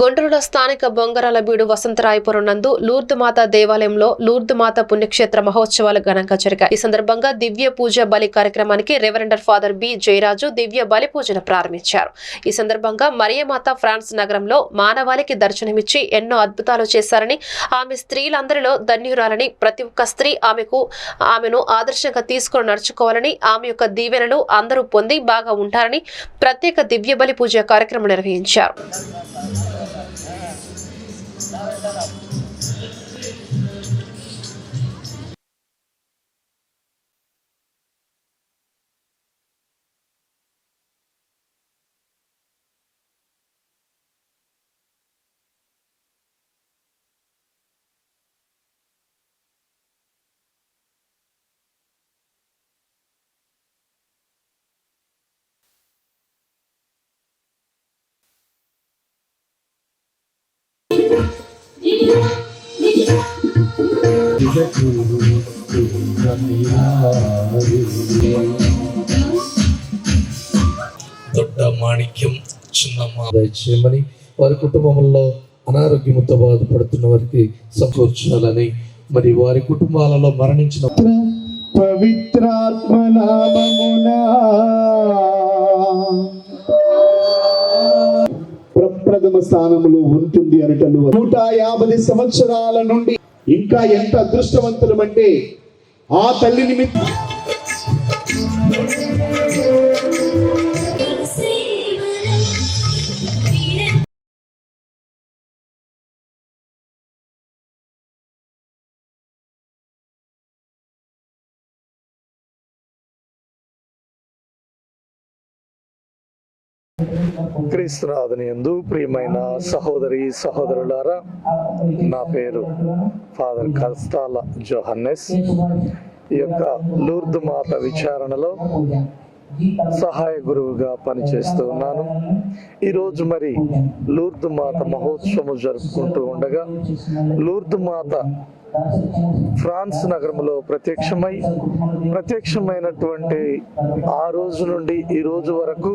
గుంటూరులో స్థానిక బొంగరాల బీడు వసంతరాయపురం నందు లూర్దు మాత దేవాలయంలో లూర్దుమాత పుణ్యక్షేత్ర మహోత్సవాలు ఘనంగా జరిగాయి. ఈ సందర్భంగా దివ్య పూజ బలి కార్యక్రమానికి రెవరెండర్ ఫాదర్ బి జయరాజు దివ్య బలి పూజను ప్రారంభించారు. ఈ సందర్భంగా మరియమాత ఫ్రాన్స్ నగరంలో మానవాళికి దర్శనమిచ్చి ఎన్నో అద్భుతాలు చేశారని ఆమె స్త్రీలందరిలో ధన్యురాలని ప్రతి ఒక్క స్త్రీ ఆమెకు ఆమెను ఆదర్శంగా తీసుకుని నడుచుకోవాలని ఆమె యొక్క దీవెనలు అందరూ పొంది బాగా ఉంటారని ప్రత్యేక దివ్య బలి పూజ కార్యక్రమం నిర్వహించారు. Dá, ele tá na Dodda మాణిక్యం చిన్నమ్మ దయచేయమని వారి కుటుంబంలో అనారోగ్యంతో బాధపడుతున్న వారికి సమకూర్చాలని మరి వారి కుటుంబాలలో మరణించిన పవిత్రాత్మ నామమున ప్రప్రథమ స్థానములో ఉంటుంది అనటను. నూట యాభై సంవత్సరాల నుండి ఇంకా ఎంత అదృష్టవంతులమంటే ఆ తల్లి నిమిత్తం క్రీస్తునాథుని యందు ప్రియమైన సహోదరి సహోదరులారా నా పేరు ఫాదర్ కస్తాల జోహన్నెస్. ఈ యొక్క లూర్దు మాత విచారణలో సహాయ గురువుగా పనిచేస్తూ ఉన్నాను. ఈరోజు మరి లూర్దు మాత మహోత్సవం జరుపుకుంటూ ఉండగా లూర్దు మాత ఫ్రాన్స్ నగరంలో ప్రత్యక్షమై ప్రత్యక్షమైనటువంటి ఆ రోజు నుండి ఈ రోజు వరకు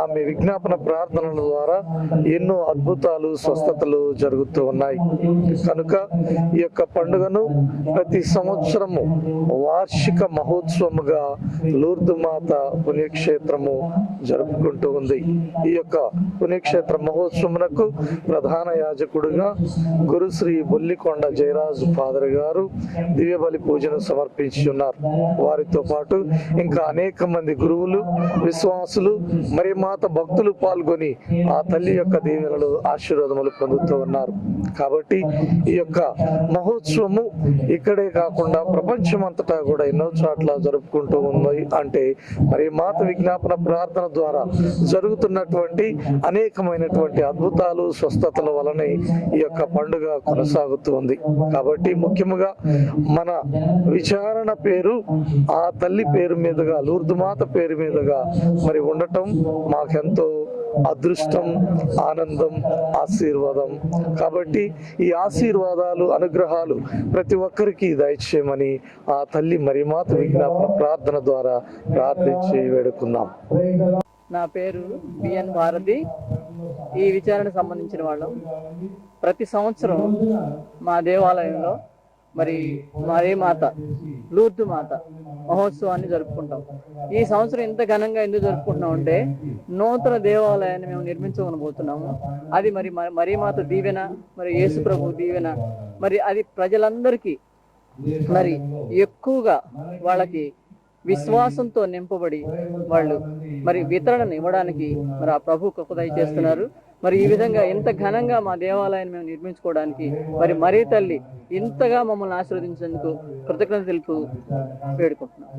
ఆమె విజ్ఞాపన ప్రార్థనల ద్వారా ఎన్నో అద్భుతాలు స్వస్థతలు జరుగుతూ ఉన్నాయి. కనుక ఈ యొక్క పండుగను ప్రతి సంవత్సరము వార్షిక మహోత్సవముగా లూర్దుమాత పుణ్యక్షేత్రము జరుపుకుంటూ ఉంది. ఈ యొక్క పుణ్యక్షేత్ర మహోత్సవమునకు ప్రధాన యాజకుడుగా గురుశ్రీ బొల్లికొండ జయరాజు ఫాదర్ గారు దివ్య బలి పూజను సమర్పించి ఉన్నారు వారితో పాటు ఇంకా అనేక మంది గురువులు విశ్వాసులు మరి మాత భక్తులు పాల్గొని ఆ తల్లి యొక్క దీవెనలు ఆశీర్వాదములు పొందుతూ ఉన్నారు. కాబట్టి ఈ యొక్క మహోత్సవము ఇక్కడే కాకుండా ప్రపంచమంతటా కూడా ఎన్నో చోట్ల జరుపుకుంటూ ఉంది. అంటే మరి మాత విజ్ఞాపన ప్రార్థన ద్వారా జరుగుతున్నటువంటి అనేకమైనటువంటి అద్భుతాలు స్వస్థతల వలనే ఈ యొక్క పండుగ కొనసాగుతూ ఉంది. కాబట్టి ముఖ్యముగా మన విచారణ పేరు ఆ తల్లి పేరు మీదుగా లూర్దుమాత పేరు మీదుగా మరి ఉండటం మాకెంతో అదృష్టం ఆనందం ఆశీర్వాదం. కాబట్టి ఈ ఆశీర్వాదాలు అనుగ్రహాలు ప్రతి ఒక్కరికి దయచేయమని ఆ తల్లి మరి మాత విజ్ఞాపన ప్రార్థన ద్వారా ప్రార్థించి వేడుకుందాం. నా పేరు బిఎన్ భారతి. ఈ విచారణకు సంబంధించిన వాళ్ళం. ప్రతి సంవత్సరం మా దేవాలయంలో మరి మరే మాత లూర్దు మాత మహోత్సవాన్ని జరుపుకుంటాం. ఈ సంవత్సరం ఇంత ఘనంగా ఎందుకు జరుపుకుంటున్నాం అంటే నూతన దేవాలయాన్ని మేము నిర్మించుకోనబోతున్నాము. అది మరి మరీ మాత దీవెన మరి యేసు ప్రభు దీవెన. మరి అది ప్రజలందరికీ మరి ఎక్కువగా వాళ్ళకి విశ్వాసంతో నింపబడి వాళ్ళు మరి వితరణను ఇవ్వడానికి మరి ఆ ప్రభు కృపదయ చేస్తున్నారు. మరి ఈ విధంగా ఇంత ఘనంగా మా దేవాలయాన్ని మేము నిర్మించుకోవడానికి మరి మరీ తల్లి ఇంతగా మమ్మల్ని ఆశీర్వదించేందుకు కృతజ్ఞత తెలుపు వేడుకుంటున్నాం.